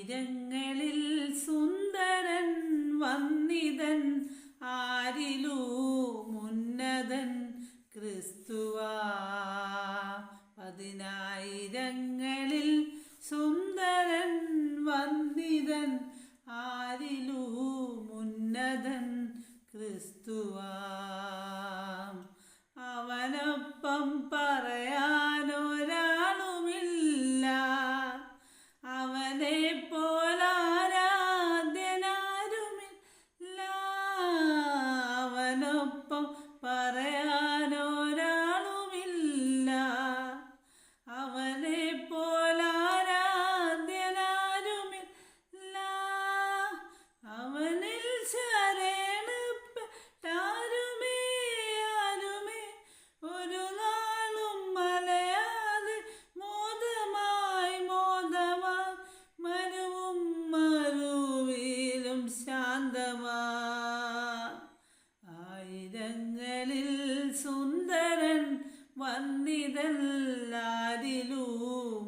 ആയിരങ്ങളിൽ സുന്ദരൻ വന്നിതൻ ആരിലൂ മുന്നതൻ ക്രിസ്തുവാ. പതിനായിരങ്ങളിൽ സുന്ദരൻ വന്നിതൻ ആരിലൂ മുന്നതൻ ക്രിസ്തുവാ. അവനൊപ്പം പറയാൻ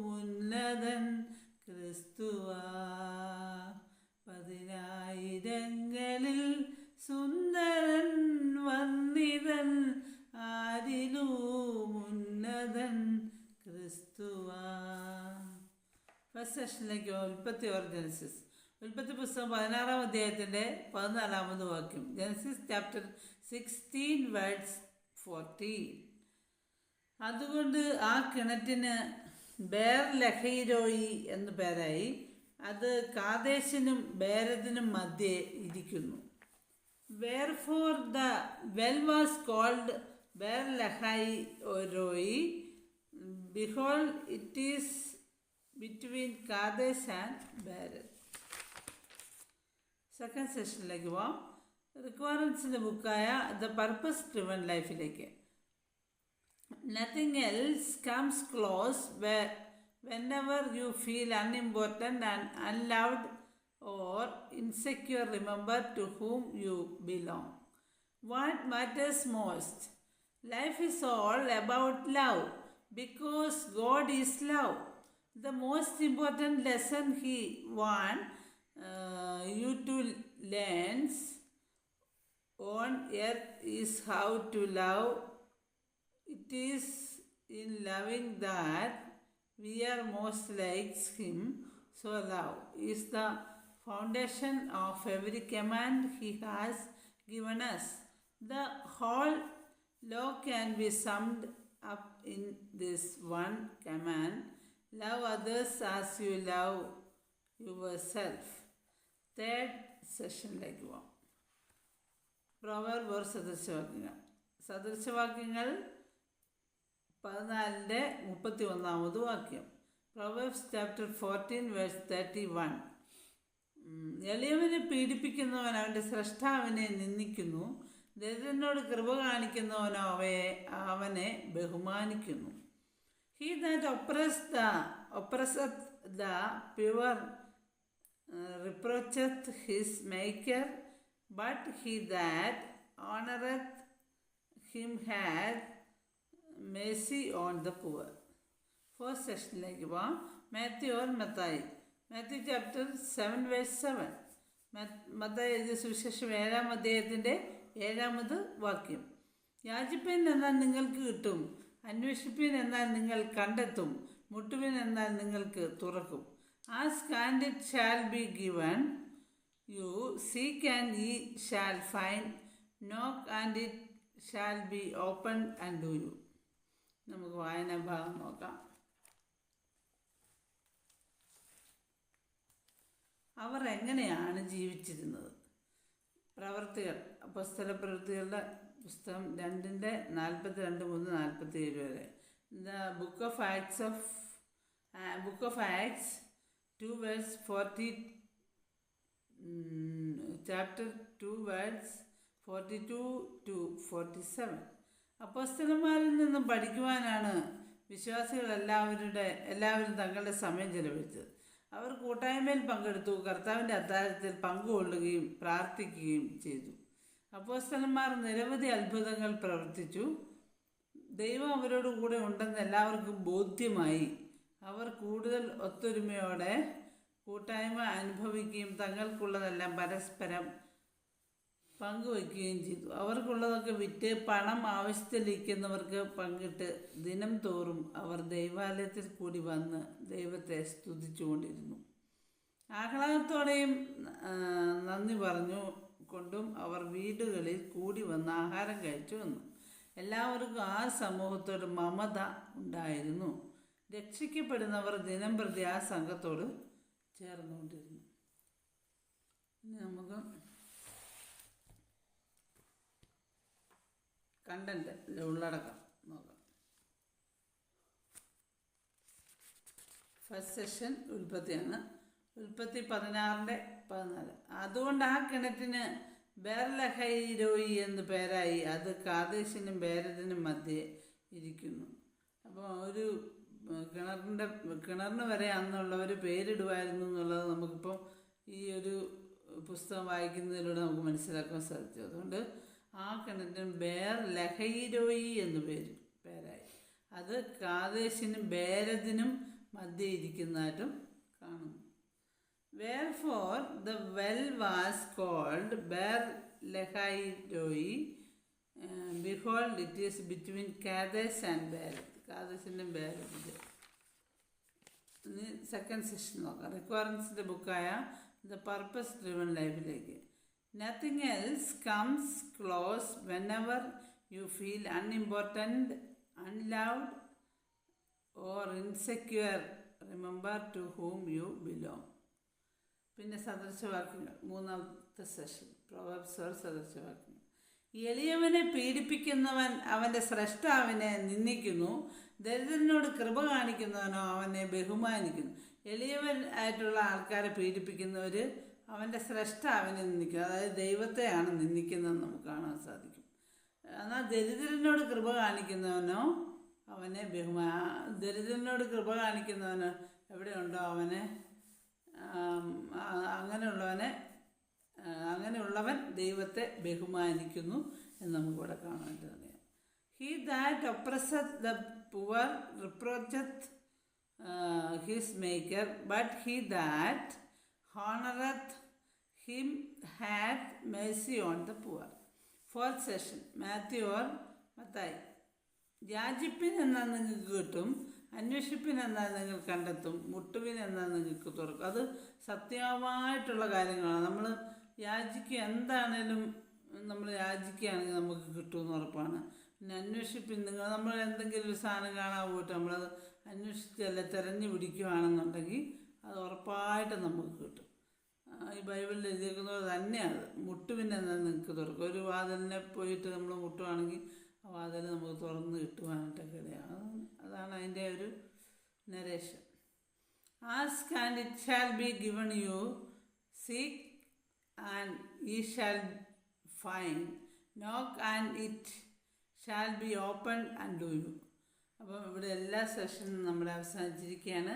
ഉന്നതൻ ക്രിസ്തുവാ. പതിനായിരങ്ങളിൽ സുന്ദരൻ വന്നിതൻ ആരിലും ഉന്നതൻ ക്രിസ്തുവാ. ഫസ്റ്റ് സെഷനിലേക്ക് ഉൽപ്പത്തി ഓർ ജനസിസ് ഉൽപ്പത്തി പുസ്തകം പതിനാറാം അധ്യായത്തിന്റെ പതിനാലാമത് വാക്യം. Genesis chapter sixteen words fourteen അതുകൊണ്ട് ആ കിണറ്റിന് ബേർ ലഹൈരോയി എന്ന് പേരായി. അത് കാദേശിനും ബേരതിനും മധ്യേ ഇരിക്കുന്നു. Where for the well was called Beer lahai roi behold it is between Kadesh and Bered second സെഷനിലേക്ക് പോവാം റിക്വയർമെൻസിന്റെ ബുക്കായ ദ പർപ്പസ് ഡ്രിവൺ ലൈഫിലേക്ക് Nothing else comes close where whenever you feel unimportant and unloved or insecure, remember to whom you belong. What matters most? Life is all about love because God is love. The most important lesson He wants uh, you to learn on earth is how to love it is in loving that we are most like Him. So, love is the foundation of every command He has given us. The whole law can be summed up in this one command love others as you love yourself. Third സെഷനിലേക്ക് പോവാം പ്രൊവർബ് or സദൃശവാക്യങ്ങൾ സദൃശവാക്യങ്ങൾ പതിനാലിന്റെ മുപ്പത്തി ഒന്നാമത് വാക്യം. Proverbs chapter fourteen verse thirty one എളിയവനെ പീഡിപ്പിക്കുന്നവൻ അവന്റെ സ്രഷ്ടാവിനെ നിന്ദിക്കുന്നു. ദരിദ്രനോട് കൃപ കാണിക്കുന്നവനോ അവയെ അവനെ ബഹുമാനിക്കുന്നു. He that oppress the oppresseth the pure reproacheth his maker but he that honoureth him had mercy on the poor. First സെക്ഷനിലേക്ക് പോവാം. Matthew or Mathai. Matthew chapter seven verse seven Mathai എഴുതിയ സുവിശേഷം ഏഴാം അദ്ദേഹത്തിന്റെ ഏഴാമത് വാക്യം. യാചിപ്പൻ എന്നാൽ നിങ്ങൾക്ക് കിട്ടും. അന്വേഷിപ്പിൻ എന്നാൽ നിങ്ങൾ കണ്ടെത്തും. മുട്ടുവിൻ എന്നാൽ നിങ്ങൾക്ക് തുറക്കും. Ask and it shall be given you seek and ye shall find knock and it shall be open and do you നമുക്ക് വായന ഭാഗം നോക്കാം. അവർ എങ്ങനെയാണ് ജീവിച്ചിരുന്നത്? പ്രവർത്തികൾ പുസ്തക പ്രവൃത്തികളുടെ പുസ്തകം രണ്ടിന്റെ നാൽപ്പത്തി രണ്ട് മുതൽ നാൽപ്പത്തി ഏഴ് വരെ. The Book of Acts of Book of Acts two words forty chapter two words forty two to forty seven. അപ്പോസ്തലന്മാരിൽ നിന്നും പഠിക്കുവാനാണ് വിശ്വാസികൾ എല്ലാവരുടെ എല്ലാവരും തങ്ങളുടെ സമയം ചെലവഴിച്ചത്. അവർ കൂട്ടായ്മയിൽ പങ്കെടുത്തു കർത്താവിന്റെ അദ്ധാരത്തിൽ പങ്കുകൊള്ളുകയും പ്രാർത്ഥിക്കുകയും ചെയ്തു. അപ്പോസ്തലന്മാർ നിരവധി അത്ഭുതങ്ങൾ പ്രവർത്തിച്ചു. ദൈവം അവരോട് കൂടെ ഉണ്ടെന്ന് എല്ലാവർക്കും ബോധ്യമായി. അവർ കൂടുതൽ ഒത്തൊരുമയോടെ കൂട്ടായ്മ അനുഭവിക്കുകയും തങ്ങൾക്കുള്ളതെല്ലാം പരസ്പരം പങ്കുവയ്ക്കുകയും ചെയ്തു. അവർക്കുള്ളതൊക്കെ വിറ്റ് പണം ആവശ്യത്തിലിരിക്കുന്നവർക്ക് പങ്കിട്ട് ദിനം തോറും അവർ ദൈവാലയത്തിൽ കൂടി വന്ന് ദൈവത്തെ സ്തുതിച്ചുകൊണ്ടിരുന്നു. ആഹ്ലാദത്തോടെയും നന്ദി പറഞ്ഞു കൊണ്ടും അവർ വീടുകളിൽ കൂടി വന്ന് ആഹാരം കഴിച്ചു വന്നു. എല്ലാവർക്കും ആ സമൂഹത്തോട് മമത ഉണ്ടായിരുന്നു. രക്ഷിക്കപ്പെടുന്നവർ ദിനം പ്രതി ആ സംഘത്തോട് ചേർന്നുകൊണ്ടിരുന്നു ഇനി നമുക്ക് കണ്ടന്റ് ഉള്ളടക്കം. നോക്കാം. ഫസ്റ്റ് സെഷൻ ഉൽപ്പത്തിയാണ്. ഉൽപ്പത്തി പതിനാറിന്റെ പതിനാല്. അതുകൊണ്ട് ആ കിണറ്റിന് ബേർലഹൈരോയി എന്ന് പേരായി. അത് കാദേശിനും ബേരതിനും മധ്യേ ഇരിക്കുന്നു. അപ്പോൾ ഒരു കിണറിന്റെ കിണറിന് വരെ അന്നുള്ളവർ പേരിടുമായിരുന്നു എന്നുള്ളത് നമുക്കിപ്പോൾ ഈ ഒരു പുസ്തകം വായിക്കുന്നതിലൂടെ നമുക്ക് മനസ്സിലാക്കാൻ സാധിച്ചു. അതുകൊണ്ട് ആ കിണറ്റിന് ബേർ ലഹൈരോയി എന്ന് പേര് പേരായി. അത് കാദേശിനും ബേരതിനും മധ്യേ ഇരിക്കുന്നതായിട്ടും കാണുന്നു. Where for the well was called Beer lahai roi. Behold it is between between and Bered കാതേശിന്റെ ബേരത്തിന്റെ ഇനി സെക്കൻഡ് സെഷൻ നോക്കാം. റിക്വയർമെൻസിന്റെ ബുക്കായ ദ പർപ്പസ് ഡ്രിവൺ ലൈഫിലേക്ക് nothing else comes close whenever you you feel unloved, or or Remember remember to you belong പിന്നെ സദൃശവാക്യങ്ങൾ മൂന്നാമത്തെ session പ്രൊവർബ്സ് സദൃശവാക്യങ്ങൾ. എളിയവനെ പീഡിപ്പിക്കുന്നവൻ അവന്റെ സ്രഷ്ടാവിനെ നിന്ദിക്കുന്നു. ദരിദ്രനോട് കൃപ കാണിക്കുന്നവനോ അവനെ ബഹുമാനിക്കുന്നു. എളിയവൻ ആയിട്ടുള്ള ആൾക്കാരെ പീഡിപ്പിക്കുന്നവർ അവന്റെ ശ്രേഷ്ഠാവിനെ നിന്ദിക്കുന്നു അതായത് ദൈവത്തെയാണ് നിന്ദിക്കുന്നത് നമുക്ക് കാണാൻ സാധിക്കും. എന്നാൽ ദരിദ്രനോട് കൃപ കാണിക്കുന്നവനോ അവനെ ബഹുമാ ദരിദ്രനോട് കൃപ കാണിക്കുന്നവനോ എവിടെയുണ്ടോ അവനെ? അങ്ങനെയുള്ളവനെ അങ്ങനെയുള്ളവൻ ദൈവത്തെ ബഹുമാനിക്കുന്നു എന്ന് നമുക്കിവിടെ കാണാനായിട്ട് അറിയാം he that oppresseth the poor reproacheth his maker but he that honoureth him had mercy on the poor fourth session Matthew or Mathai യാചിപ്പിൻ എന്നാൽ നിങ്ങൾക്ക് കിട്ടും അന്വേഷിപ്പിൻ എന്നാൽ നിങ്ങൾ കണ്ടെത്തും മുട്ടുവിൻ എന്നാൽ നിങ്ങൾക്ക് തുറക്കും അത് സത്യമായിട്ടുള്ള കാര്യങ്ങളാണ്. നമ്മൾ യാചിക്കുക എന്താണേലും നമ്മൾ യാചിക്കുകയാണെങ്കിൽ നമുക്ക് കിട്ടുമെന്ന് ഉറപ്പാണ്. പിന്നെ അന്വേഷിപ്പിൻ നിങ്ങൾ നമ്മൾ എന്തെങ്കിലും ഒരു സാധനം കാണാൻ പോയിട്ട് നമ്മളത് അന്വേഷിച്ചല്ല തിരഞ്ഞു പിടിക്കുകയാണെന്നുണ്ടെങ്കിൽ അത് ഉറപ്പായിട്ട് നമുക്ക് കിട്ടും. ഈ ബൈബിളിൽ എഴുതിയിരിക്കുന്നത് തന്നെയാണ്. മുട്ടുവിൻ പിന്നെ നിങ്ങൾക്ക് തുറക്കും? ഒരു വാതിലിനെ പോയിട്ട് നമ്മൾ മുട്ടുവാണെങ്കിൽ ആ വാതിൽ നമുക്ക് തുറന്ന് കിട്ടുവാനായിട്ടൊക്കെ ഇടയാണ് അതാണ് അതിന്റെ ഒരു narration ask and it shall be given you seek and ye shall find knock and it shall be open and do you അപ്പം ഇവിടെ എല്ലാ സെഷനും നമ്മൾ അവസാനിച്ചിരിക്കുകയാണ്.